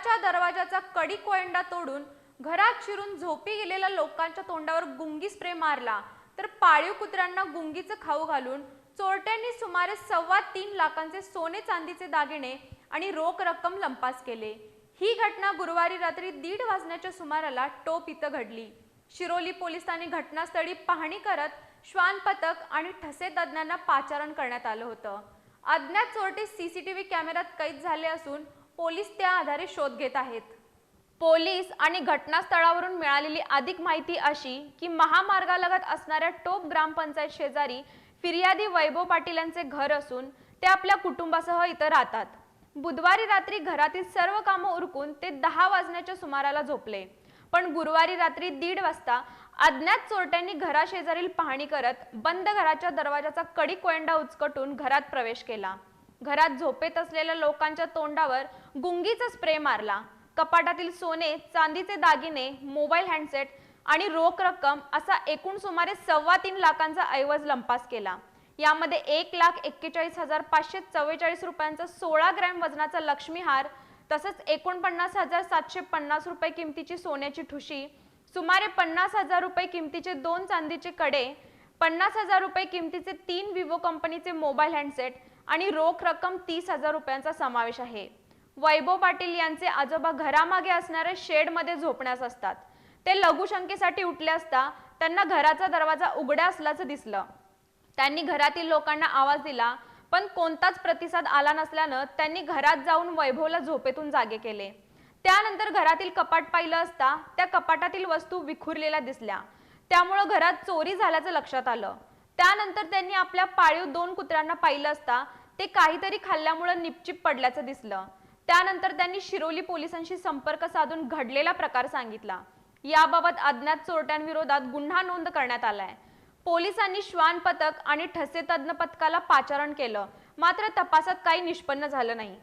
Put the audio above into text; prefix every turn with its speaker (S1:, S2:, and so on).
S1: घराच्या दरवाजाचा कडी कोयंडा तोडून घरात शिरून झोपी गेलेल्या लोकांच्या तोंडावर गुंगी स्प्रे मारला. तर पाळीव कुत्र्यांना गुंगीचं खाऊ घालून चोरट्यांनी सुमारे सव्वा तीन लाखांचे सोने चांदीचे दागिने आणि रोख रक्कम लंपास केले. ही घटना गुरुवारी रात्री दीड वाजण्याच्या सुमाराला टोप इथं घडली. शिरोली पोलिसांनी घटनास्थळी पाहणी करत श्वान पथक आणि ठसे तज्ज्ञांना पाचारण करण्यात आलं होतं. अज्ञात चोरटे सीसीटीव्ही कॅमेऱ्यात कैद झाले असून पोलीस त्या आधारे शोध घेत आहेत. पोलीस आणि घटनास्थळावरून मिळालेली अधिक माहिती अशी की महामार्गालगत असणाऱ्या टोप ग्रामपंचायत शेजारी फिर्यादी वैभव पाटील यांचे घर असून ते आपल्या कुटुंबासह इथं राहतात. बुधवारी रात्री घरातील सर्व कामं उरकून ते दहा वाजण्याच्या सुमाराला झोपले. पण गुरुवारी रात्री दीड वाजता अज्ञात चोरट्यांनी घराशेजारील पाहणी करत बंद घराच्या दरवाजाचा कडी कोयंडा उचकटून घरात प्रवेश केला. घरात झोपेत असलेल्या लोकांच्या तोंडावर गुंगीचा स्प्रे मारला. कपाटातील सोने चांदीचे दागिने मोबाईल हँडसेट आणि रोख रक्कम असा एकूण सुमारे सव्वा तीन लाखांचा ऐवज लंपास केला. यामध्ये एक लाख एक्केचाळीस हजार पाचशे चव्वेचाळीस रुपयांचा सोळा ग्रॅम वजनाचा लक्ष्मीहार तसंच एकोणपन्नास हजार सातशे पन्नास रुपये किमतीची सोन्याची ठुशी सुमारे पन्नास हजार रुपये किमतीचे दोन चांदीचे कडे पन्नास हजार रुपये किमतीचे तीन विवो कंपनीचे मोबाईल हँडसेट आणि रोख रक्कम तीस हजार रुपयांचा समावेश आहे. वैभव पाटील यांचे आजोबा घरामागे असणाऱ्या शेडमध्ये झोपण्यास असतात. ते लघुशंकेसाठी उठले असता त्यांना घराचा दरवाजा उघडा असल्याचं दिसलं. त्यांनी घरातील लोकांना आवाज दिला पण कोणताच प्रतिसाद आला नसल्यानं त्यांनी घरात जाऊन वैभवला झोपेतून जागे केले. त्यानंतर घरातील कपाट पाहिलं असता त्या कपाटातील वस्तू विखुरलेल्या दिसल्या. त्यामुळं घरात चोरी झाल्याचं लक्षात आलं. त्यानंतर त्यांनी आपल्या पाळीव दोन कुत्र्यांना पाहिलं असता ते काहीतरी खाल्ल्यामुळं निपचिप पडल्याचं दिसलं. त्यानंतर त्यांनी शिरोली पोलिसांशी संपर्क साधून घडलेला प्रकार सांगितला. याबाबत अज्ञात चोरट्यांविरोधात गुन्हा नोंद करण्यात आलाय. पोलिसांनी श्वान पथक आणि ठसे तज्ज्ञ पथकाला पाचारण केलं. मात्र तपासात काही निष्पन्न झालं नाही.